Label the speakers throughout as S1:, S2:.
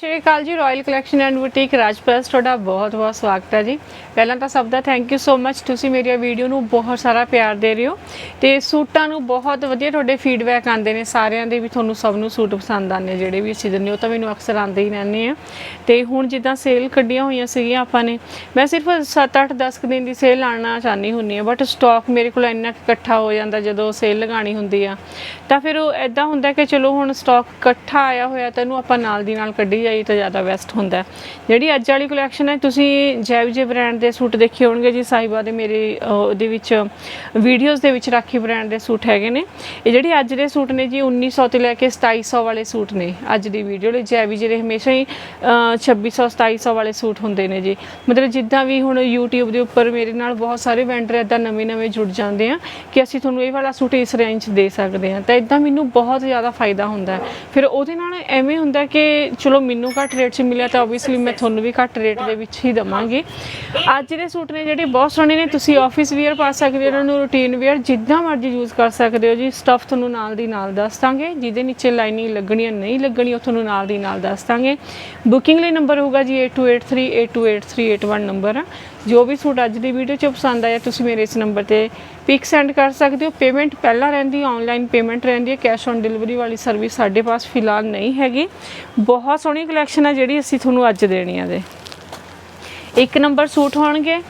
S1: Shri Akal ji royal collection and boutique Rajpal ਤੁਹਾਡਾ ਬਹੁਤ ਬਹੁਤ ਸਵਾਗਤ ਹੈ ਜੀ। ਪਹਿਲਾਂ ਤਾਂ ਸਭ ਦਾ ਥੈਂਕ ਯੂ ਸੋ ਮੱਚ ਤੁਸੀਂ ਮੇਰੀ ਵੀਡੀਓ ਨੂੰ ਬਹੁਤ ਸਾਰਾ ਪਿਆਰ ਦੇ ਰਹੇ ਹੋ ਤੇ ਸੂਟਾਂ ਨੂੰ ਬਹੁਤ ਵਧੀਆ ਤੁਹਾਡੇ ਫੀਡਬੈਕ ਆਉਂਦੇ ਨੇ। ਸਾਰਿਆਂ ਦੇ ਵੀ ਤੁਹਾਨੂੰ ਸਭ ਨੂੰ ਸੂਟ ਪਸੰਦ ਆਉਂਦੇ ਜਿਹੜੇ ਵੀ ਅਸੀਂ ਦਿੰਦੇ ਹੋ ਤਾਂ ਮੈਨੂੰ ਅਕਸਰ ਆਉਂਦੇ ਹੀ ਰਹਿੰਦੇ ਆ। ਤੇ ਹੁਣ ਜਿੱਦਾਂ ਸੇਲ ਕੱਢੀਆਂ ਹੋਈਆਂ ਸੀਗੀਆਂ ਆਪਾਂ ਨੇ, ਮੈਂ ਸਿਰਫ 7 8 10 ਦਿਨ ਦੀ ਸੇਲ ਲਾਣਾ ਚਾਹਨੀ ਹੁੰਨੀ ਆ ਬਟ ਸਟਾਕ ਮੇਰੇ ਕੋਲ ਇੰਨਾ ਕੁ ਇਕੱਠਾ ਹੋ ਜਾਂਦਾ ਜਦੋਂ ਸੇਲ ਲਗਾਣੀ ਹੁੰਦੀ ਆ। ਤਾਂ ਫਿਰ ਉਹ ਐਦਾਂ ਹੁੰਦਾ ਕਿ ਚਲੋ ਹੁਣ ਸਟਾਕ ਇਕੱਠਾ ਆਇਆ ਹੋਇਆ ਤਾਂ ਇਹਨੂੰ ਆਪਾਂ ਨਾਲ ਦੀ ਨਾਲ ਕੱਢੀ ਜਾਈ ਤਾਂ ਜ਼ਿਆਦਾ ਬੈਸਟ ਹੁੰਦਾ। ਜਿਹੜੀ ਅੱਜ ਵਾਲੀ ਕਲੈਕਸ਼ਨ ਹੈ ਤੁਸੀਂ ਜੈਵ ਜੈਵਜੇ ਬ੍ਰਾਂਡ ਦੇ ਸੂਟ ਦੇਖੇ ਹੋਣਗੇ ਜੀ ਸਾਹਿਬਾ ਦੇ ਮੇਰੇ ਉਹਦੇ ਵਿੱਚ ਵੀਡੀਓਜ਼ ਦੇ ਵਿੱਚ ਰਾਖੀ ਬ੍ਰਾਂਡ ਦੇ ਸੂਟ ਹੈਗੇ ਨੇ। ਇਹ ਜਿਹੜੇ ਅੱਜ ਦੇ ਸੂਟ ਨੇ ਜੀ 1900 ਤੋਂ ਲੈ ਕੇ 2700 ਵਾਲੇ ਸੂਟ ਨੇ ਅੱਜ ਦੀ ਵੀਡੀਓ ਲਈ। ਜੈਵੀ ਜਿਹੜੇ ਹਮੇਸ਼ਾ ਹੀ ਅਹ, 2600 2700 ਵਾਲੇ ਸੂਟ ਹੁੰਦੇ ਨੇ ਜੀ। ਮਤਲਬ ਜਿੱਦਾਂ ਵੀ ਹੁਣ YouTube ਦੇ ਉੱਪਰ ਮੇਰੇ ਨਾਲ ਬਹੁਤ ਸਾਰੇ ਵੈਂਡਰ ਇਦਾਂ ਨਵੇਂ-ਨਵੇਂ ਜੁੜ ਜਾਂਦੇ ਆ ਕਿ ਅਸੀਂ ਤੁਹਾਨੂੰ ਇਹ ਵਾਲਾ ਸੂਟ ਇਸ ਰੇਂਜ 'ਚ ਦੇ ਸਕਦੇ ਹਾਂ ਤਾਂ ਇਦਾਂ ਮੈਨੂੰ ਬਹੁਤ ਜ਼ਿਆਦਾ ਫਾਇਦਾ ਹੁੰਦਾ। ਫਿਰ ਉਹਦੇ ਨਾਲ ਐਵੇਂ ਹੁੰਦਾ ਕਿ ਚਲੋ ਮੈਨੂੰ ਘੱਟ ਰੇਟ 'ਚ ਮਿਲਿਆ ਤਾਂ ਆਬਵੀਅਸਲੀ ਮੈਂ ਤੁਹਾਨੂੰ ਵੀ ਘੱਟ ਰੇਟ ਦੇ ਵਿੱਚ ਹੀ ਦਵਾਂਗੀ। ਅੱਜ ਦੇ ਸੂਟ ਨੇ ਜਿਹੜੇ ਬਹੁਤ ਸੋਹਣੇ ਨੇ, ਤੁਸੀਂ ਆਫਿਸ ਵੇਅਰ ਪਾ ਸਕਦੇ ਹੋ ਇਹਨਾਂ ਨੂੰ ਰੂਟੀਨ ਵੇਅਰ ਜਿੱਦਾਂ ਮਰਜ਼ੀ ਯੂਜ਼ ਕਰ ਸਕਦੇ ਹੋ ਜੀ। ਸਟਫ ਤੁਹਾਨੂੰ ਨਾਲ ਦੀ ਨਾਲ ਦੱਸ ਦਾਂਗੇ, ਜਿਹਦੇ ਨੀਚੇ ਲਾਈਨਿੰਗ ਲੱਗਣੀ ਹੈ ਨਹੀਂ ਲੱਗਣੀ ਉਹ ਤੁਹਾਨੂੰ ਨਾਲ ਦੀ ਨਾਲ ਦੱਸ ਦਾਂਗੇ। ਬੁਕਿੰਗ ਲਈ ਨੰਬਰ ਹੋਊਗਾ ਜੀ 8283828381 ਨੰਬਰ ਆ ਜੋ ਵੀ ਸੂਟ ਅੱਜ ਦੀ ਵੀਡੀਓ 'ਚ ਪਸੰਦ ਆਇਆ, ਤੁਸੀਂ ਮੇਰੇ ਇਸ ਨੰਬਰ ਤੇ ਪਿਕ ਸੈਂਡ ਕਰ ਸਕਦੇ ਹੋ। ਪੇਮੈਂਟ ਪਹਿਲਾਂ ਰਹਿੰਦੀ ਆਨਲਾਈਨ ਪੇਮੈਂਟ ਰਹਿੰਦੀ ਹੈ। ਕੈਸ਼ ਔਨ ਡਿਲੀਵਰੀ ਵਾਲੀ ਸਰਵਿਸ ਸਾਡੇ ਪਾਸ ਫਿਲਹਾਲ ਨਹੀਂ ਹੈਗੀ। ਬਹੁਤ ਸੋਹਣੀ ਕਲੈਕਸ਼ਨ ਹੈ ਜਿਹੜੀ ਅਸੀਂ ਤੁਹਾਨੂੰ ਅੱਜ ਦੇਣੀ ਆ ਦੇ ਇੱਕ ਨੰਬਰ ਸੂਟ ਹੋਣਗੇ।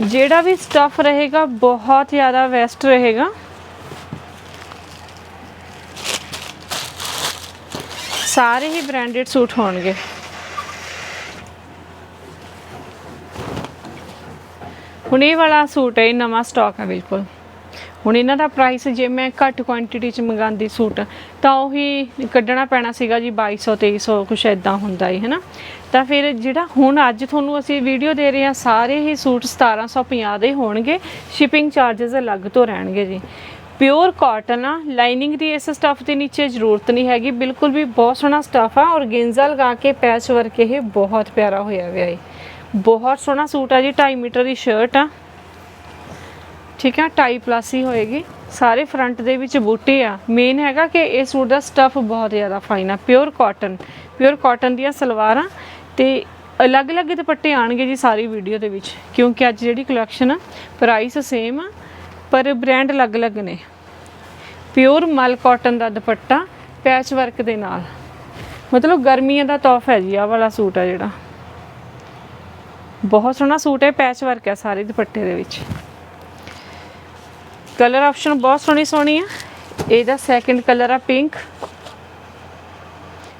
S1: ਜਿਹੜਾ ਵੀ ਸਟਫ ਰਹੇਗਾ, ਬਹੁਤ ਜ਼ਿਆਦਾ ਵੈਸਟ ਰਹੇਗਾ। ਸਾਰੇ ਹੀ ਬ੍ਰਾਂਡਡ ਸੂਟ ਹੋਣਗੇ। ਹੁਣ ਇਹ ਵਾਲਾ ਸੂਟ ਹੈ ਨਵਾਂ ਸਟਾਕ ਹੈ ਬਿਲਕੁਲ। ਹੁਣ ਇਹਨਾਂ ਦਾ ਪ੍ਰਾਈਸ ਜੇ ਮੈਂ ਘੱਟ ਕੁਆਂਟੀਟੀ ਚ ਮੰਗਾਉਂਦੀ ਸੂਟ, ਤਾਂ ਉਹੀ ਕੱਢਣਾ ਪੈਣਾ ਸੀਗਾ ਜੀ 2200 2300 ਕੁਛ ਐਦਾਂ ਹੁੰਦਾ ਹੈ ਹੈਨਾ? ਤਾਂ ਫਿਰ ਜਿਹੜਾ ਹੁਣ ਅੱਜ ਤੁਹਾਨੂੰ ਅਸੀਂ ਵੀਡੀਓ ਦੇ ਰਹੇ ਹਾਂ, ਸਾਰੇ ਹੀ ਸੂਟ 1750 ਦੇ ਹੋਣਗੇ ਸ਼ਿਪਿੰਗ ਚਾਰजेस ਅਲੱਗ ਤੋਂ ਰਹਿਣਗੇ ਜੀ। ਪਿਓਰ ਕਾਟਨ ਆ ਲਾਈਨਿੰਗ ਦੀ ਇਸ ਸਟਫ ਦੇ ਨੀਚੇ ਜ਼ਰੂਰਤ ਨਹੀਂ ਹੈਗੀ, ਬਿਲਕੁਲ ਵੀ ਬਹੁਤ ਸੋਹਣਾ ਸਟਫ ਆ ਔਰਗੇਂਜ਼ਾ ਲਗਾ ਕੇ ਪੈਚ ਵਰਕ ਇਹ ਬਹੁਤ ਪਿਆਰਾ ਹੋਇਆ ਹੋਇਆ ਹੈ ਬਹੁਤ ਸੋਹਣਾ ਸੂਟ ਆ ਜੀ 2.5 ਮੀਟਰ ਦੀ ਸ਼ਰਟ ਆ। ਠੀਕ ਆ ਟਾਈ ਪਲੱਸ ਹੀ ਹੋਏਗੀ। ਸਾਰੇ ਫਰੰਟ ਦੇ ਵਿੱਚ ਬੂਟੇ ਆ। ਮੇਨ ਹੈਗਾ ਕਿ ਇਹ ਸੂਟ ਦਾ ਸਟਫ ਬਹੁਤ ਜ਼ਿਆਦਾ ਫਾਈਨ ਆ ਪਿਓਰ ਕਾਟਨ ਪਿਓਰ ਕਾਟਨ ਦੀਆਂ ਸਲਵਾਰਾਂ ਤੇ ਅਲੱਗ-ਅਲੱਗ ਦੁਪੱਟੇ ਆਣਗੇ ਜੀ ਸਾਰੀ ਵੀਡੀਓ ਦੇ ਵਿੱਚ। ਕਿਉਂਕਿ ਅੱਜ ਜਿਹੜੀ ਕਲੈਕਸ਼ਨ ਆ ਪ੍ਰਾਈਸ ਸੇਮ ਆ, ਪਰ ਬ੍ਰਾਂਡ ਅਲੱਗ-ਅਲੱਗ ਨੇ। ਪਿਓਰ ਮਲ ਕਾਟਨ ਦਾ ਦੁਪੱਟਾ ਪੈਚ ਵਰਕ ਦੇ ਨਾਲ। ਮਤਲਬ ਗਰਮੀਆਂ ਦਾ ਤੋਹਫਾ ਹੈ ਜੀ, ਆਹ ਵਾਲਾ ਸੂਟ ਆ ਜਿਹੜਾ। ਬਹੁਤ ਸੋਹਣਾ ਸੂਟ ਹੈ ਪੈਚ ਵਰਕ ਹੈ ਸਾਰੇ ਦੁਪੱਟੇ ਦੇ ਵਿੱਚ। ਕਲਰ ਆਪਸ਼ਨ ਬਹੁਤ ਸੋਹਣੀ ਸੋਹਣੀ ਆ। ਇਹਦਾ ਸੈਕੰਡ ਕਲਰ ਆ ਪਿੰਕ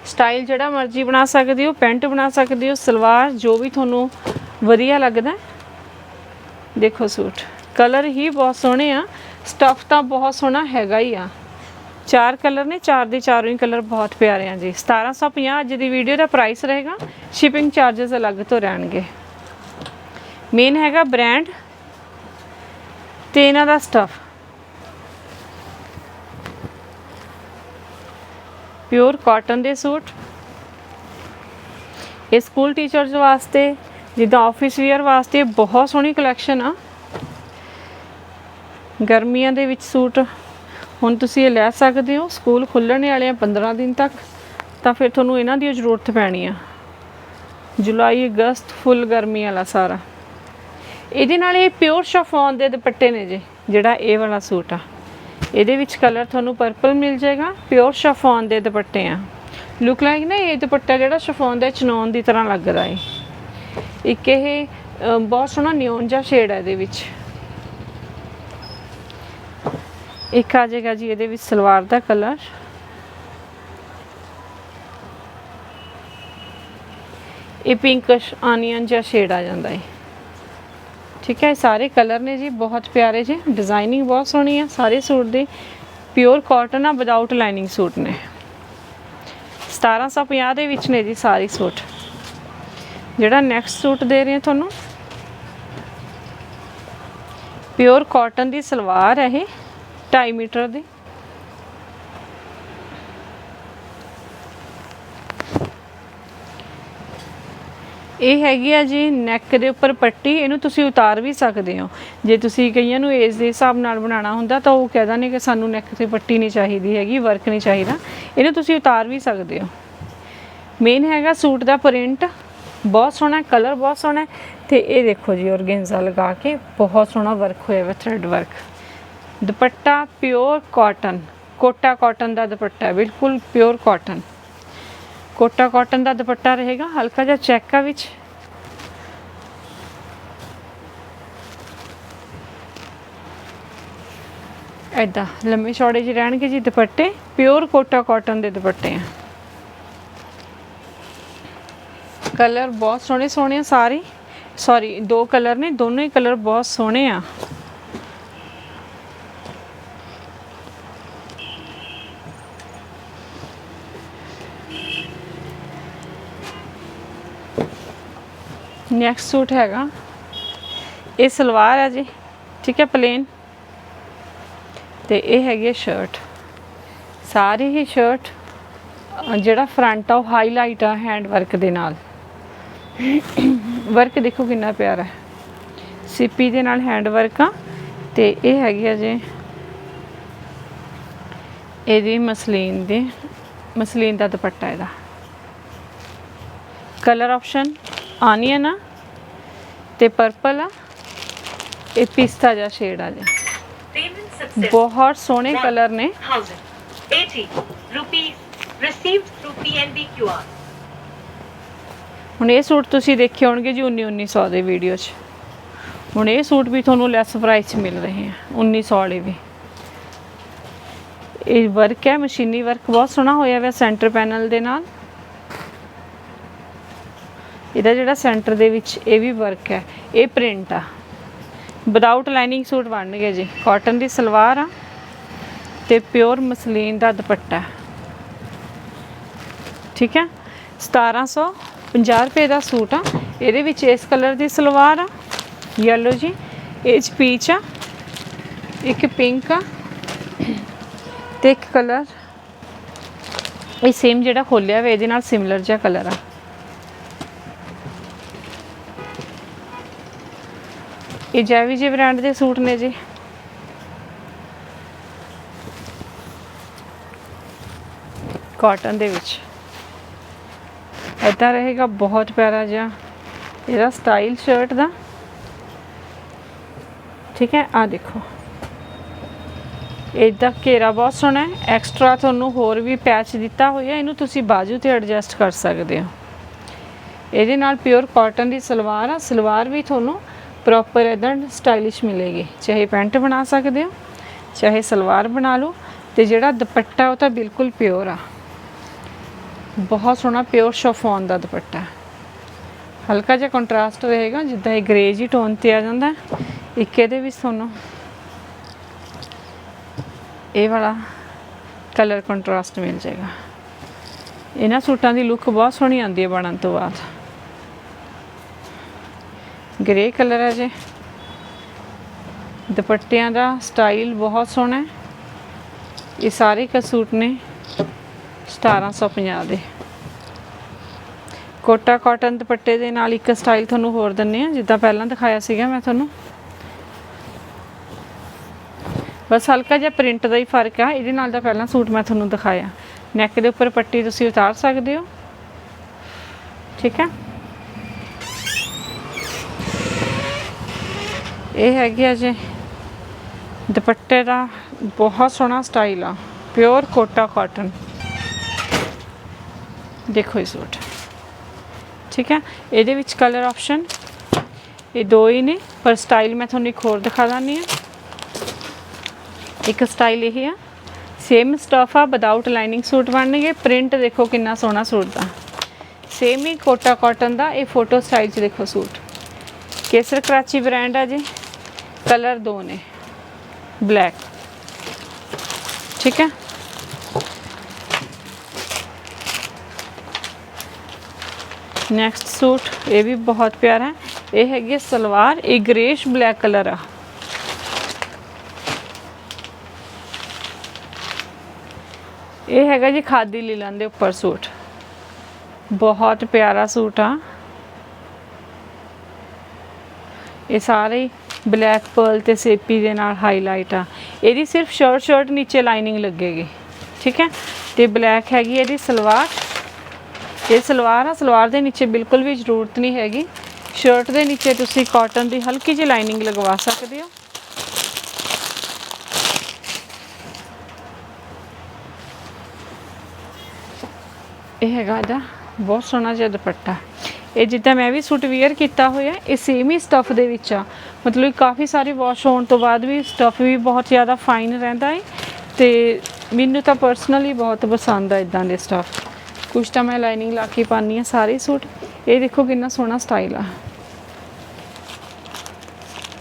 S1: ਸਟਾਈਲ ਜਿਹੜਾ ਮਰਜ਼ੀ ਬਣਾ ਸਕਦੇ ਹੋ, ਪੈਂਟ ਬਣਾ ਸਕਦੇ ਹੋ, ਸਲਵਾਰ, ਜੋ ਵੀ ਤੁਹਾਨੂੰ ਵਧੀਆ ਲੱਗਦਾ। ਦੇਖੋ ਸੂਟ ਕਲਰ ਹੀ ਬਹੁਤ ਸੋਹਣੇ ਆ। ਸਟਫ ਤਾਂ ਬਹੁਤ ਸੋਹਣਾ ਹੈਗਾ ਹੀ ਆ। ਚਾਰ ਕਲਰ ਨੇ, ਚਾਰ ਦੇ ਚਾਰੋਂ ਹੀ ਕਲਰ ਬਹੁਤ ਪਿਆਰੇ ਆ ਜੀ। 1750 ਅੱਜ ਦੀ ਵੀਡੀਓ ਦਾ ਪ੍ਰਾਈਸ ਰਹੇਗਾ। ਸ਼ਿਪਿੰਗ ਚਾਰजेस ਅਲੱਗ ਤੋਂ ਰਹਿਣਗੇ। ਮੇਨ ਹੈਗਾ ਬ੍ਰਾਂਡ ਤੇ ਇਹਨਾਂ ਦਾ ਸਟਫ ਪਿਓਰ ਕਾਟਨ ਦੇ ਸੂਟ। ਇਹ ਸਕੂਲ ਟੀਚਰਸ ਵਾਸਤੇ, ਜਿੱਦਾਂ ਆਫਿਸ ਵੇਅਰ ਵਾਸਤੇ ਬਹੁਤ ਸੋਹਣੀ ਕਲੈਕਸ਼ਨ ਆ। ਗਰਮੀਆਂ ਦੇ ਵਿੱਚ ਸੂਟ ਹੁਣ ਤੁਸੀਂ ਇਹ ਲੈ ਸਕਦੇ ਹੋ। ਸਕੂਲ ਖੁੱਲਣ ਵਾਲੇ ਆ 15 ਦਿਨ ਤੱਕ, ਤਾਂ ਫਿਰ ਤੁਹਾਨੂੰ ਇਹਨਾਂ ਦੀ ਜ਼ਰੂਰਤ ਪੈਣੀ ਆ। ਜੁਲਾਈ ਅਗਸਤ ਫੁੱਲ ਗਰਮੀ ਵਾਲਾ ਸਾਰਾ। ਇਹਦੇ ਨਾਲ ਇਹ ਪਿਓਰ ਸ਼ਫੋਨ ਦੇ ਦੁਪੱਟੇ ਨੇ ਜੀ, ਜਿਹੜਾ ਇਹ ਵਾਲਾ ਸੂਟ ਆ। ਇਹਦੇ ਵਿੱਚ ਕਲਰ ਤੁਹਾਨੂੰ ਪਰਪਲ ਮਿਲ ਜਾਏਗਾ ਪਿਓਰ ਸ਼ਫੋਨ ਦੇ ਦੁਪੱਟੇ ਆ। ਲੁੱਕ ਲਾਈਕ ਨਾ ਇਹ ਦੁਪੱਟਾ ਜਿਹੜਾ ਸ਼ਫੋਨ ਦੇ ਚਨੌਨ ਦੀ ਤਰ੍ਹਾਂ ਲੱਗਦਾ ਹੈ ਇੱਕ ਇਹ ਬਹੁਤ ਸੋਹਣਾ ਨਿਓਨ ਜਿਹਾ ਸ਼ੇਡ ਹੈ ਇਹਦੇ ਵਿੱਚ। ਇੱਕ ਆ ਜਾਏਗਾ ਜੀ ਇਹਦੇ ਵਿੱਚ ਸਲਵਾਰ ਦਾ ਕਲਰ ਇਹ ਪਿੰਕਸ਼ ਆਨੀਅਨ ਜਿਹਾ ਸ਼ੇਡ ਆ ਜਾਂਦਾ ਏ। ਠੀਕ ਹੈ, ਸਾਰੇ ਕਲਰ ਨੇ ਜੀ, ਬਹੁਤ ਪਿਆਰੇ ਜੀ ਡਿਜ਼ਾਈਨਿੰਗ ਬਹੁਤ ਸੋਹਣੀ ਆ, ਸਾਰੇ ਸੂਟ ਦੀ ਪਿਓਰ ਕਾਟਨ ਆ ਵਿਦਆਊਟ ਲਾਈਨਿੰਗ ਸੂਟ ਨੇ। 1750 ਦੇ ਵਿੱਚ ਨੇ ਜੀ ਸਾਰੇ ਸੂਟ। ਜਿਹੜਾ ਨੈਕਸਟ ਸੂਟ ਦੇ ਰਹੇ ਹਾਂ ਤੁਹਾਨੂੰ ਪਿਓਰ ਕਾਟਨ ਦੀ ਸਲਵਾਰ ਹੈ ਇਹ 2.5 ਮੀਟਰ ਦੀ। ਇਹ ਹੈਗੀ ਆ ਜੀ ਨੈਕ ਦੇ ਉੱਪਰ ਪੱਟੀ, ਇਹਨੂੰ ਤੁਸੀਂ ਉਤਾਰ ਵੀ ਸਕਦੇ ਹੋ। ਜੇ ਤੁਸੀਂ ਕਈਆਂ ਨੂੰ ਏਜ ਦੇ ਹਿਸਾਬ ਨਾਲ ਬਣਾਉਣਾ ਹੁੰਦਾ, ਤਾਂ ਉਹ ਕਹਿ ਦਿੰਦੇ ਕਿ ਸਾਨੂੰ ਨੈਕ ਤੇ ਪੱਟੀ ਨਹੀਂ ਚਾਹੀਦੀ ਹੈਗੀ ਵਰਕ ਨਹੀਂ ਚਾਹੀਦਾ। ਇਹਨੂੰ ਤੁਸੀਂ ਉਤਾਰ ਵੀ ਸਕਦੇ ਹੋ। ਮੇਨ ਹੈਗਾ ਸੂਟ ਦਾ ਪ੍ਰਿੰਟ ਬਹੁਤ ਸੋਹਣਾ ਕਲਰ ਬਹੁਤ ਸੋਹਣਾ ਹੈ। ਤੇ ਇਹ ਦੇਖੋ ਜੀ ਔਰਗੈਂਜ਼ਾ ਲਗਾ ਕੇ ਬਹੁਤ ਸੋਹਣਾ ਵਰਕ ਹੋਇਆ ਵਾ ਥ੍ਰੈਡ ਵਰਕ ਦੁਪੱਟਾ ਪਿਓਰ ਕਾਟਨ ਕੋਟਾ ਕਾਟਨ ਦਾ ਦੁਪੱਟਾ, ਬਿਲਕੁਲ ਪਿਓਰ ਕਾਟਨ ਕੋਟਾ ਕਾਟਨ ਦਾ ਦੁਪੱਟਾ ਰਹੇਗਾ, ਹਲਕਾ ਜਿਹਾ ਚੈੱਕਾ ਵਿੱਚ। ਐਦਾਂ ਲੰਮੇ ਚੌੜੇ ਜਿਹੇ ਰਹਿਣਗੇ ਜੀ ਦੁਪੱਟੇ ਪਿਓਰ ਕੋਟਾ ਕਾਟਨ ਦੇ ਦੁਪੱਟੇ ਆ। ਕਲਰ ਬਹੁਤ ਸੋਹਣੇ ਸੋਹਣੇ ਆ ਸਾਰੇ। ਸੌਰੀ ਦੋ ਕਲਰ ਨੇ, ਦੋਨੋਂ ਹੀ ਕਲਰ ਬਹੁਤ ਸੋਹਣੇ ਆ। ਨੈਕਸਟ ਸੂਟ ਹੈਗਾ। ਇਹ ਸਲਵਾਰ ਹੈ ਜੀ, ਠੀਕ ਹੈ ਪਲੇਨ ਤੇ ਇਹ ਹੈਗੀ ਹੈ ਸ਼ਰਟ ਸਾਰੀ ਹੀ ਸ਼ਰਟ ਜਿਹੜਾ ਫਰੰਟ ਆ, ਉਹ ਹਾਈਲਾਈਟ ਆ ਹੈਂਡ ਵਰਕ ਦੇ ਨਾਲ। ਵਰਕ ਦੇਖੋ ਕਿੰਨਾ ਪਿਆਰਾ ਹੈ। ਸਿੱਪੀ ਦੇ ਨਾਲ ਹੈਂਡ ਵਰਕ ਆ, ਤੇ ਇਹ ਹੈਗੀ ਆ ਜੀ, ਇਹਦੀ ਮਸਲੀਨ ਦੇ, ਮਸਲੀਨ ਦਾ ਦੁਪੱਟਾ ਇਹਦਾ। ਕਲਰ ਆਪਸ਼ਨ ਆਨੀਅਨ ਆ ਤੇ ਪਰਪਲ ਆ ਇਹ ਪਿਸਤਾ ਜਿਹਾ ਸ਼ੇਡ ਆ ਜੀ. ਬਹੁਤ ਸੋਹਣੇ ਕਲਰ ਨੇ।
S2: 1080 rupees received through PNB QR.
S1: ਹੁਣ ਇਹ ਸੂਟ ਤੁਸੀਂ ਦੇਖੇ ਹੋਣਗੇ ਜੀ 19 1900 ਦੇ ਵੀਡੀਓ 'ਚ। ਹੁਣ ਇਹ ਸੂਟ ਵੀ ਤੁਹਾਨੂੰ ਲੈਸ ਪ੍ਰਾਈਸ 'ਚ ਮਿਲ ਰਹੇ ਆ 1900 ਵਾਲੇ ਵੀ। ਇਹ ਵਰਕ ਹੈ ਮਸ਼ੀਨੀ ਵਰਕ ਬਹੁਤ ਸੋਹਣਾ ਹੋਇਆ ਹੋਇਆ ਸੈਂਟਰ ਪੈਨਲ ਦੇ ਨਾਲ। ਇਹਦਾ ਜਿਹੜਾ ਸੈਂਟਰ ਦੇ ਵਿੱਚ ਇਹ ਵੀ ਵਰਕ ਹੈ, ਇਹ ਪ੍ਰਿੰਟ ਆ। ਵਿਦਆਊਟ ਲਾਈਨਿੰਗ ਸੂਟ ਬਣਨਗੇ ਜੀ। ਕਾਟਨ ਦੀ ਸਲਵਾਰ ਆ ਤੇ ਪਿਓਰ ਮਸਲੀਨ ਦਾ ਦੁਪੱਟਾ। ਠੀਕ ਹੈ? 1750 ਰੁਪਏ ਦਾ ਸੂਟ ਆ। ਇਹਦੇ ਵਿੱਚ ਇਸ ਕਲਰ ਦੀ ਸਲਵਾਰ ਆ। ਯੈਲੋ ਜੀ। ਇਹ 'ਚ ਪੀਚ ਆ। ਇੱਕ ਪਿੰਕ ਆ। ਤੇ ਇੱਕ ਕਲਰ ਇਹ ਸੇਮ ਜਿਹੜਾ ਖੋਲਿਆ ਹੋਇਆ ਇਹਦੇ ਨਾਲ ਸਿਮਿਲਰ ਜਿਹਾ ਕਲਰ ਆ। ਇਹ ਜੈਵੀ ਜੀ ਬ੍ਰਾਂਡ ਦੇ ਸੂਟ ਨੇ ਜੀ। ਕਾਟਨ ਦੇ ਵਿੱਚ। ਇੱਦਾਂ ਰਹੇਗਾ, ਬਹੁਤ ਪਿਆਰਾ ਜਿਹਾ। ਇਹਦਾ ਸਟਾਈਲ ਸ਼ਰਟ ਦਾ। ਠੀਕ ਹੈ ਆ ਦੇਖੋ। ਇਹਦਾ ਘੇਰਾ ਬਹੁਤ ਸੋਹਣਾ ਹੈ। ਐਕਸਟਰਾ ਤੁਹਾਨੂੰ ਹੋਰ ਵੀ ਪੈਚ ਦਿੱਤਾ ਹੋਇਆ, ਇਹਨੂੰ ਤੁਸੀਂ ਬਾਜੂ ਤੇ ਐਡਜਸਟ ਕਰ ਸਕਦੇ ਹੋ। ਇਹਦੇ ਨਾਲ ਪਿਓਰ ਕਾਟਨ ਦੀ ਸਲਵਾਰ ਆ। ਸਲਵਾਰ ਵੀ ਤੁਹਾਨੂੰ ਪ੍ਰੋਪਰ ਇਦਾਂ ਸਟਾਈਲਿਸ਼ ਮਿਲੇਗੀ। ਚਾਹੇ ਪੈਂਟ ਬਣਾ ਸਕਦੇ ਹੋ, ਚਾਹੇ ਸਲਵਾਰ ਬਣਾ ਲਓ, ਤੇ ਜਿਹੜਾ ਦੁਪੱਟਾ ਉਹ ਤਾਂ ਬਿਲਕੁਲ ਪਿਓਰ ਆ। ਬਹੁਤ ਸੋਹਣਾ ਪਿਓਰ ਸ਼ਫੋਨ ਦਾ ਦੁਪੱਟਾ। ਹਲਕਾ ਜਿਹਾ ਕੰਟਰਾਸਟ ਰਹੇਗਾ, ਜਿੱਦਾਂ ਇਹ ਗ੍ਰੇ ਜੀ ਟੋਨ ਤੇ ਆ ਜਾਂਦਾ। ਇੱਕ ਇਹਦੇ ਵਿੱਚ ਤੁਹਾਨੂੰ ਇਹ ਵਾਲਾ ਕਲਰ ਕੰਟਰਾਸਟ ਮਿਲ ਜਾਏਗਾ। ਇਹਨਾਂ ਸੂਟਾਂ ਦੀ ਲੁੱਕ ਬਹੁਤ ਸੋਹਣੀ ਆਉਂਦੀ ਹੈ ਬਣਨ ਤੋਂ ਬਾਅਦ। ਗ੍ਰੇ ਕਲਰ ਹੈ ਜੇ। ਦੁਪੱਟਿਆਂ ਦਾ ਸਟਾਈਲ ਬਹੁਤ ਸੋਹਣਾ ਹੈ। ਇਹ ਸਾਰੇ ਕ ਸੂਟ ਨੇ 1750 ਦੇ। ਕੋਟਾ ਕਾਟਨ ਦੁਪੱਟੇ ਦੇ ਨਾਲ ਇੱਕ ਸਟਾਈਲ ਤੁਹਾਨੂੰ ਹੋਰ ਦਿੰਨੇ ਆ ਜਿੱਦਾਂ ਪਹਿਲਾਂ ਦਿਖਾਇਆ ਸੀਗਾ ਮੈਂ ਤੁਹਾਨੂੰ। ਬਸ ਹਲਕਾ ਜਿਹਾ ਪ੍ਰਿੰਟ ਦਾ ਹੀ ਫ਼ਰਕ ਆ, ਇਹਦੇ ਨਾਲ ਦਾ ਪਹਿਲਾਂ ਸੂਟ ਮੈਂ ਤੁਹਾਨੂੰ ਦਿਖਾਇਆ। ਨੈਕ ਦੇ ਉੱਪਰ ਪੱਟੀ ਤੁਸੀਂ ਉਤਾਰ ਸਕਦੇ ਹੋ। ਠੀਕ ਹੈ। ਇਹ ਹੈਗੇ ਆ ਜੀ ਦੁਪੱਟੇ ਦਾ ਬਹੁਤ ਸੋਹਣਾ ਸਟਾਈਲ ਆ ਪਿਓਰ ਕੋਟਾ ਕਾਟਨ ਦੇਖੋ ਇਹ ਸੂਟ। ਠੀਕ ਹੈ? ਇਹਦੇ ਵਿੱਚ ਕਲਰ ਆਪਸ਼ਨ ਇਹ ਦੋ ਹੀ ਨੇ, ਪਰ ਸਟਾਈਲ ਮੈਂ ਤੁਹਾਨੂੰ ਇੱਕ ਹੋਰ ਦਿਖਾ ਦਾਨੀ ਆ ਇੱਕ ਸਟਾਈਲ ਇਹ ਆ ਸੇਮ ਸਟਫ ਆ ਵਿਦਆਊਟ ਲਾਈਨਿੰਗ ਸੂਟ ਬਣਨਗੇ ਪ੍ਰਿੰਟ ਦੇਖੋ ਕਿੰਨਾ ਸੋਹਣਾ ਸੂਟ ਦਾ। ਸੇਮ ਹੀ ਕੋਟਾ ਕਾਟਨ ਦਾ, ਇਹ ਫੋਟੋ ਸਟਾਈਲ 'ਚ ਦੇਖੋ ਸੂਟ। ਕੇਸਰ ਕਰਾਚੀ ਬ੍ਰਾਂਡ ਆ ਜੀ। ਕਲਰ ਦੋ ਨੇ ਬਲੈਕ ਠੀਕ ਹੈ ਨੈਕਸਟ ਸੂਟ ਇਹ ਵੀ ਬਹੁਤ ਪਿਆਰਾ ਹੈ ਇਹ ਹੈਗੀ ਹੈ ਸਲਵਾਰ ਇਹ ਗ੍ਰੇਸ਼ ਬਲੈਕ ਕਲਰ ਆ ਇਹ ਹੈਗਾ ਜੀ ਖਾਦੀ ਲੀਲਨ ਦੇ ਉੱਪਰ ਸੂਟ ਬਹੁਤ ਪਿਆਰਾ ਸੂਟ ਆ ਇਹ ਸਾਰੇ ਬਲੈਕ ਪਰਲ ਤੇ ਸੇਪੀ ਦੇ ਨਾਲ ਹਾਈਲਾਈਟ ਆ। ਇਹਦੀ ਸਿਰਫ ਸ਼ਰਟ ਸ਼ਰਟ ਨੀਚੇ ਲਾਈਨਿੰਗ ਲੱਗੇਗੀ, ਠੀਕ ਹੈ? ਤੇ ਬਲੈਕ ਹੈਗੀ ਇਹਦੀ ਸਲਵਾਰ। ਇਹ ਸਲਵਾਰ ਆ, ਸਲਵਾਰ ਦੇ ਨੀਚੇ ਬਿਲਕੁਲ ਵੀ ਜ਼ਰੂਰਤ ਨਹੀਂ ਹੈਗੀ। ਸ਼ਰਟ ਦੇ ਨੀਚੇ ਤੁਸੀਂ ਕਾਟਨ ਦੀ ਹਲਕੀ ਜਿਹੀ ਲਾਈਨਿੰਗ ਲਗਵਾ ਸਕਦੇ ਹੋ। ਇਹ ਹੈਗਾ ਇਹਦਾ ਬਹੁਤ ਸੋਹਣਾ ਜਿਹਾ ਦੁਪੱਟਾ। ਇਹ ਜਿੱਦਾਂ ਮੈਂ ਵੀ ਸੂਟ ਵੇਅਰ ਕੀਤਾ ਹੋਇਆ, ਇਹ ਸੇਮ ਹੀ ਸਟਫ ਦੇ ਵਿੱਚ ਆ। ਮਤਲਬ ਕਾਫੀ ਸਾਰੇ ਵਾਸ਼ ਹੋਣ ਤੋਂ ਬਾਅਦ ਵੀ ਸਟਫ ਵੀ ਬਹੁਤ ਜ਼ਿਆਦਾ ਫਾਈਨ ਰਹਿੰਦਾ ਹੈ ਤੇ ਮੈਨੂੰ ਤਾਂ ਪਰਸਨਲੀ ਬਹੁਤ ਪਸੰਦ ਆ ਇਦਾਂ ਦੇ ਸਟਫ ਕੁਝ ਤਾਂ ਮੈਂ ਲਾਈਨਿੰਗ ਲਾ ਕੇ ਪਾਨੀ ਆ ਸਾਰੇ ਸੂਟ। ਇਹ ਦੇਖੋ ਕਿੰਨਾ ਸੋਹਣਾ ਸਟਾਈਲ ਆ।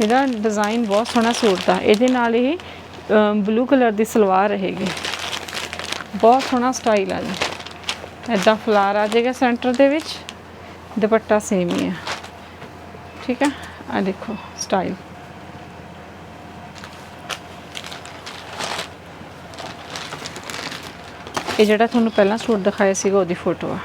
S1: ਇਹਦਾ ਡਿਜ਼ਾਈਨ ਬਹੁਤ ਸੋਹਣਾ ਸੂਟ ਦਾ। ਇਹਦੇ ਨਾਲ ਇਹ ਬਲੂ ਕਲਰ ਦੀ ਸਲਵਾਰ ਰਹੇਗੀ। ਬਹੁਤ ਸੋਹਣਾ ਸਟਾਈਲ ਆ ਜੀ। ਇਦਾਂ ਫਲਾਰ ਆ ਜਾਏਗਾ ਸੈਂਟਰ ਦੇ ਵਿੱਚ। ਦੁਪੱਟਾ ਸੇਮ ਹੀ ਆ ਠੀਕ ਹੈ? ਆ ਦੇਖੋ ਸਟਾਈਲ ਇਹ ਜਿਹੜਾ ਤੁਹਾਨੂੰ ਪਹਿਲਾਂ ਸੂਟ ਦਿਖਾਇਆ ਸੀਗਾ, ਉਹਦੀ ਫੋਟੋ ਆ।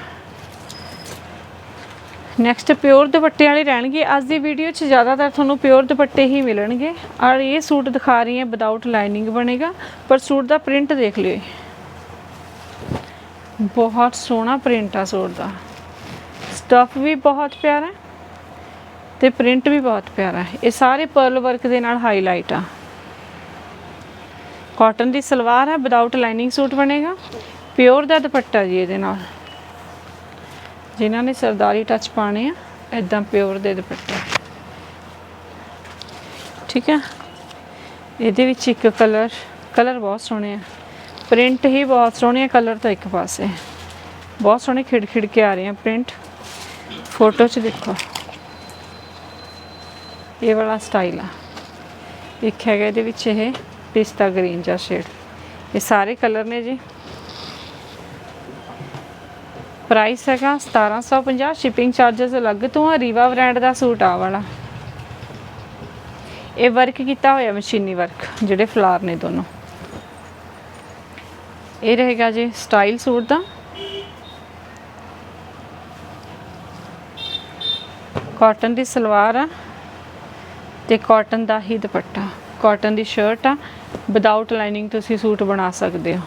S1: ਨੈਕਸਟ ਪਿਓਰ ਦੁਪੱਟੇ ਵਾਲੇ ਰਹਿਣਗੇ। ਅੱਜ ਦੀ ਵੀਡੀਓ 'ਚ ਜ਼ਿਆਦਾਤਰ ਤੁਹਾਨੂੰ ਪਿਓਰ ਦੁਪੱਟੇ ਹੀ ਮਿਲਣਗੇ। ਔਰ ਇਹ ਸੂਟ ਦਿਖਾ ਰਹੀ ਹਾਂ ਵਿਦਆਊਟ ਲਾਈਨਿੰਗ ਬਣੇਗਾ। ਪਰ ਸੂਟ ਦਾ ਪ੍ਰਿੰਟ ਦੇਖ ਲਿਓ। ਬਹੁਤ ਸੋਹਣਾ ਪ੍ਰਿੰਟ ਆ ਸੂਟ ਦਾ। ਸਟਫ ਵੀ ਬਹੁਤ ਪਿਆਰਾ ਹੈ ਤੇ ਪ੍ਰਿੰਟ ਵੀ ਬਹੁਤ ਪਿਆਰਾ ਹੈ। ਇਹ ਸਾਰੇ ਪਰਲ ਵਰਕ ਦੇ ਨਾਲ ਹਾਈਲਾਈਟ ਆ। ਕਾਟਨ ਦੀ ਸਲਵਾਰ ਹੈ ਵਿਦਆਊਟ ਲਾਈਨਿੰਗ ਸੂਟ ਬਣੇਗਾ। ਪਿਓਰ ਦਾ ਦੁਪੱਟਾ ਜੀ ਇਹਦੇ ਨਾਲ। ਜਿਨ੍ਹਾਂ ਨੇ ਸਰਦਾਰੀ ਟੱਚ ਪਾਣੇ ਆ ਇਦਾਂ ਪਿਓਰ ਦੇ ਦੁਪੱਟੇ। ਠੀਕ ਹੈ? ਇਹਦੇ ਵਿੱਚ ਇੱਕ ਕਲਰ ਕਲਰ ਬਹੁਤ ਸੋਹਣੇ ਆ। ਪ੍ਰਿੰਟ ਹੀ ਬਹੁਤ ਸੋਹਣੇ ਆ ਕਲਰ ਤਾਂ ਇੱਕ ਪਾਸੇ। ਬਹੁਤ ਸੋਹਣੇ ਖਿੜ ਖਿੜ ਕੇ ਆ ਰਹੇ ਆ ਪ੍ਰਿੰਟ ਫੋਟੋ 'ਚ ਦੇਖੋ। ਇਹ ਵਾਲਾ ਸਟਾਈਲ ਆ। ਇੱਕ ਹੈਗਾ ਇਹਦੇ ਵਿੱਚ ਇਹ ਪਿਸਤਾ ਗ੍ਰੀਨ ਜਾਂ ਸ਼ੇਡ ਇਹ ਸਾਰੇ ਕਲਰ ਨੇ ਜੀ। ਪ੍ਰਾਈਸ ਹੈਗਾ 1750 ਸ਼ਿਪਿੰਗ ਚਾਰजेस ਅਲੱਗ ਤੋਂ ਆ। ਰੀਵਾ ਬ੍ਰਾਂਡ ਦਾ ਸੂਟ ਆ ਵਾਲਾ। ਇਹ ਵਰਕ ਕੀਤਾ ਹੋਇਆ ਮਸ਼ੀਨੀ ਵਰਕ ਜਿਹੜੇ ਫਲਾਰ ਨੇ ਦੋਨੋਂ। ਇਹ ਰਹੇਗਾ ਜੀ ਸਟਾਈਲ ਸੂਟ ਦਾ। ਕਾਟਨ ਦੀ ਸਲਵਾਰ ਆ ਤੇ ਕਾਟਨ ਦਾ ਹੀ ਦੁਪੱਟਾ। ਕਾਟਨ ਦੀ ਸ਼ਰਟ ਆ। ਵਿਦਆਊਟ ਲਾਈਨਿੰਗ ਤੁਸੀਂ ਸੂਟ ਬਣਾ ਸਕਦੇ ਹੋ।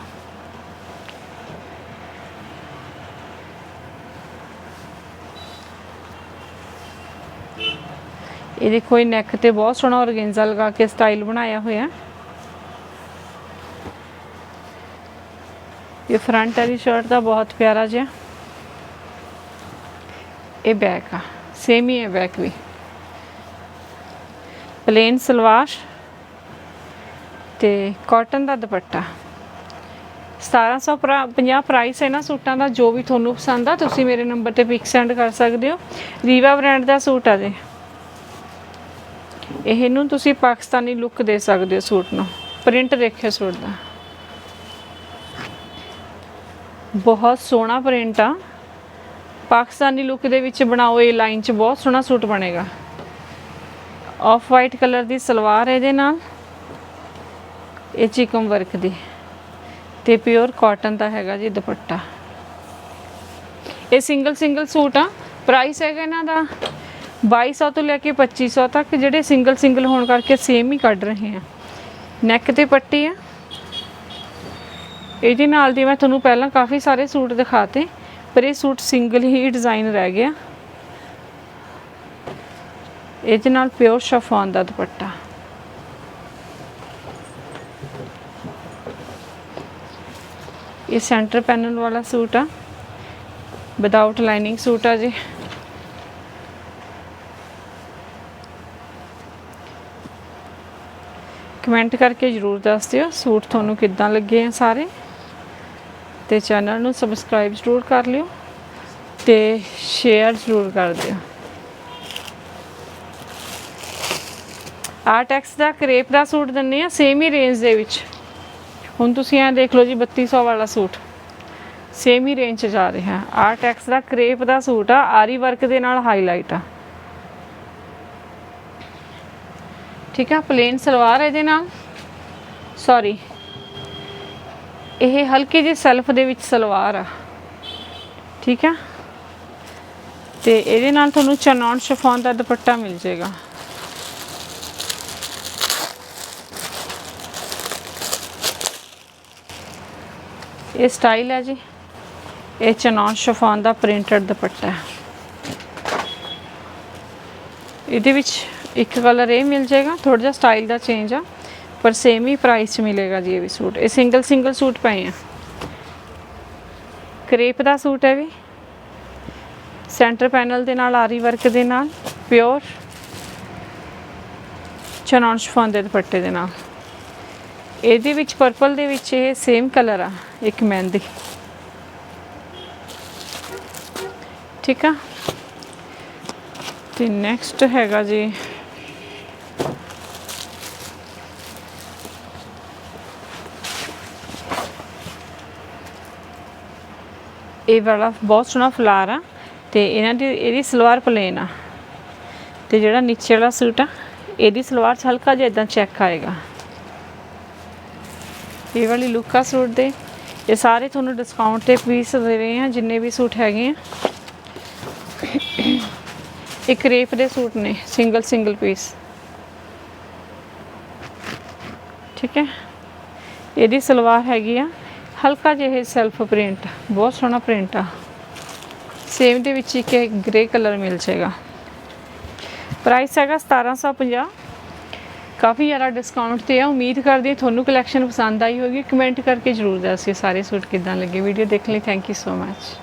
S1: ਇਹ ਦੇਖੋ, ਇਹ ਨੈਕ ਤੇ ਬਹੁਤ ਸੋਹਣਾ ਔਰਗੇਂਜ਼ਾ ਲਗਾ ਕੇ ਸਟਾਈਲ ਬਣਾਇਆ ਹੋਇਆ। ਇਹ ਫਰੰਟ ਵਾਲੀ ਸ਼ਰਟ ਦਾ ਬਹੁਤ ਪਿਆਰਾ ਜਿਹਾ। ਇਹ ਬੈਕ ਆ। ਸੇਮ ਹੀ ਹੈ ਬੈਕ ਵੀ ਪਲੇਨ ਸਲਵਾਰ ਤੇ ਕਾਟਨ ਦਾ ਦੁਪੱਟਾ। 1750 ਪ੍ਰਾਈਸ ਹੈ ਨਾ ਸੂਟਾਂ ਦਾ ਜੋ ਵੀ ਤੁਹਾਨੂੰ ਪਸੰਦ ਆ, ਤੁਸੀਂ ਮੇਰੇ ਨੰਬਰ ਤੇ ਪਿਕ ਸੈਂਡ ਕਰ ਸਕਦੇ ਹੋ। ਰੀਵਾ ਬ੍ਰਾਂਡ ਦਾ ਸੂਟ ਆ ਜੇ। ਇਹਨੂੰ ਤੁਸੀਂ ਪਾਕਿਸਤਾਨੀ ਲੁੱਕ ਦੇ ਸਕਦੇ ਹੋ ਸੂਟ ਨੂੰ। ਪ੍ਰਿੰਟ ਦੇਖਿਓ ਸੂਟ ਦਾ। ਬਹੁਤ ਸੋਹਣਾ ਪ੍ਰਿੰਟ ਆ। ਪਾਕਿਸਤਾਨੀ ਲੁੱਕ ਦੇ ਵਿੱਚ ਬਣਾਓ ਇਹ ਲਾਈਨ 'ਚ ਬਹੁਤ ਸੋਹਣਾ ਸੂਟ ਬਣੇਗਾ। ਆਫ ਵਾਈਟ ਕਲਰ ਦੀ ਸਲਵਾਰ ਇਹਦੇ ਨਾਲ। ਇਹ ਚਿਕਮ ਵਰਕ ਦੀ। ਤੇ ਪਿਓਰ ਕਾਟਨ ਦਾ ਹੈਗਾ ਜੀ ਦੁਪੱਟਾ। ਇਹ ਸਿੰਗਲ ਸਿੰਗਲ ਸੂਟ ਆ। ਪ੍ਰਾਈਸ ਹੈਗਾ ਇਹਨਾਂ ਦਾ 2200 ਤੋਂ ਲੈ ਕੇ 2500 ਤੱਕ। ਜਿਹੜੇ ਸਿੰਗਲ ਸਿੰਗਲ ਹੋਣ ਕਰਕੇ ਸੇਮ ਹੀ ਕੱਢ ਰਹੇ ਆ। ਨੈਕ ਤੇ ਪੱਟੀ ਆ। ਇਹਦੇ ਨਾਲ ਦੀ ਮੈਂ ਤੁਹਾਨੂੰ ਪਹਿਲਾਂ ਕਾਫੀ ਸਾਰੇ ਸੂਟ ਦਿਖਾਤੇ। ਪਰ ਇਹ ਸੂਟ ਸਿੰਗਲ ਹੀ ਡਿਜ਼ਾਈਨ ਰਹਿ ਗਿਆ। ਇਹਦੇ ਨਾਲ ਪਿਓਰ ਸ਼ਫਾਨ ਦਾ ਦੁਪੱਟਾ। ਇਹ ਸੈਂਟਰ ਪੈਨਲ ਵਾਲਾ ਸੂਟ ਆ। ਵਿਦਆਊਟ ਲਾਈਨਿੰਗ ਸੂਟ ਆ ਜੀ। ਕਮੈਂਟ ਕਰਕੇ ਜਰੂਰ ਦੱਸ ਦਿਓ ਸੂਟ ਤੁਹਾਨੂੰ ਕਿੱਦਾਂ ਲੱਗੇ ਆ ਸਾਰੇ। ਤੇ ਚੈਨਲ ਨੂੰ ਸਬਸਕ੍ਰਾਈਬ ਜ਼ਰੂਰ ਕਰ ਲਿਓ ਤੇ ਸ਼ੇਅਰ ਜ਼ਰੂਰ ਕਰ ਦਿਓ। ਆਰਟੈਕਸ ਦਾ ਕਰੇਪ ਦਾ ਸੂਟ ਦਿੰਨੇ ਆ ਸੇਮ ਹੀ ਰੇਂਜ ਦੇ ਵਿੱਚ। ਹੁਣ ਤੁਸੀਂ ਇਹ ਦੇਖ ਲਓ ਜੀ 3200 ਵਾਲਾ ਸੂਟ। ਸੇਮ ਹੀ ਰੇਂਜ 'ਚ ਜਾ ਰਿਹਾ। ਆਰਟੈਕਸ ਦਾ ਕਰੇਪ ਦਾ ਸੂਟ ਆ, ਆਰੀ ਵਰਕ ਦੇ ਨਾਲ ਹਾਈਲਾਈਟ ਆ। ਠੀਕ ਆ ਪਲੇਨ ਸਲਵਾਰ ਇਹਦੇ ਨਾਲ। ਸੌਰੀ ਇਹ ਹਲਕੀ ਜਿਹੀ ਸੈਲਫ ਦੇ ਵਿੱਚ ਸਲਵਾਰ ਆ। ਠੀਕ ਆ? ਤੇ ਇਹਦੇ ਨਾਲ ਤੁਹਾਨੂੰ ਚਨੌਨ ਸ਼ਿਫੋਨ ਦਾ ਦੁਪੱਟਾ ਮਿਲ ਜਾਏਗਾ। ਇਹ ਸਟਾਈਲ ਹੈ ਜੀ। ਇਹ ਚਨੌਨ ਸ਼ਫਾਨ ਦਾ ਪ੍ਰਿੰਟਡ ਦੁਪੱਟਾ। ਹੈ ਇਹਦੇ ਵਿੱਚ ਇੱਕ ਕਲਰ ਇਹ ਮਿਲ ਜਾਏਗਾ। ਥੋੜਾ ਜਿਹਾ ਸਟਾਈਲ ਦਾ ਚੇਂਜ ਆ। ਪਰ ਸੇਮ ਹੀ ਪ੍ਰਾਈਸ 'ਚ ਮਿਲੇਗਾ ਜੀ ਇਹ ਵੀ ਸੂਟ। ਇਹ ਸਿੰਗਲ ਸਿੰਗਲ ਸੂਟ ਪਏ ਆ। ਕਰੇਪ ਦਾ ਸੂਟ ਹੈ ਵੀ। ਸੈਂਟਰ ਪੈਨਲ ਦੇ ਨਾਲ, ਆਰੀ ਵਰਕ ਦੇ ਨਾਲ ਪਿਓਰ ਚਨੌਨ ਸ਼ਫਾਨ ਦੇ ਦੁਪੱਟੇ ਦੇ ਨਾਲ। ਇਹਦੇ ਵਿੱਚ ਪਰਪਲ ਦੇ ਵਿੱਚ ਇਹ ਸੇਮ ਕਲਰ ਆ, ਇੱਕ ਮਹਿੰਦੀ। ਠੀਕ ਆ? ਤੇ ਨੈਕਸਟ ਹੈਗਾ ਜੀ ਇਹ ਵਾਲਾ ਬਹੁਤ ਸੋਹਣਾ ਫਲਾਰ ਆ ਤੇ ਇਹਨਾਂ ਦੀ, ਇਹਦੀ ਸਲਵਾਰ ਪਲੇਨ ਆ। ਤੇ ਜਿਹੜਾ ਨੀਚੇ ਵਾਲਾ ਸੂਟ ਆ, ਇਹਦੀ ਸਲਵਾਰ 'ਚ ਹਲਕਾ ਜਿਹਾ ਇਦਾਂ ਚੈੱਕ ਆਏਗਾ। ਇਹ ਵਾਲੀ ਲੁੱਕ ਆ ਸੂਟ ਦੇ। ਇਹ ਸਾਰੇ ਤੁਹਾਨੂੰ ਡਿਸਕਾਊਂਟ ਤੇ ਪੀਸ ਦੇ ਰਹੇ ਆ, ਜਿੰਨੇ ਵੀ ਸੂਟ ਹੈਗੇ ਆ। ਇੱਕ ਰੇਪ ਦੇ ਸੂਟ ਨੇ ਸਿੰਗਲ ਸਿੰਗਲ ਪੀਸ ਠੀਕ ਹੈ? ਇਹਦੀ ਸਲਵਾਰ ਹੈਗੀ ਆ। ਹਲਕਾ ਜਿਹਾ ਸੈਲਫ ਪ੍ਰਿੰਟ ਬਹੁਤ ਸੋਹਣਾ ਪ੍ਰਿੰਟ ਆ। ਸੇਮ ਦੇ ਵਿੱਚ ਇੱਕ ਗ੍ਰੇ ਕਲਰ ਮਿਲ ਜਾਏਗਾ। ਪ੍ਰਾਈਸ ਹੈਗਾ 1750 ਕਾਫੀ ਜ਼ਿਆਦਾ ਡਿਸਕਾਊਂਟ ਤੇ ਆ। ਉਮੀਦ ਕਰਦੀ ਹਾਂ ਤੁਹਾਨੂੰ ਕਲੈਕਸ਼ਨ ਪਸੰਦ ਆਈ ਹੋਗੀ ਕਮੈਂਟ ਕਰਕੇ ਜਰੂਰ ਦੱਸਿਓ ਸਾਰੇ ਸੂਟ ਕਿਦਾਂ ਲੱਗੇ। ਵੀਡੀਓ ਦੇਖਣ ਲਈ ਥੈਂਕ ਯੂ ਸੋ ਮੱਚ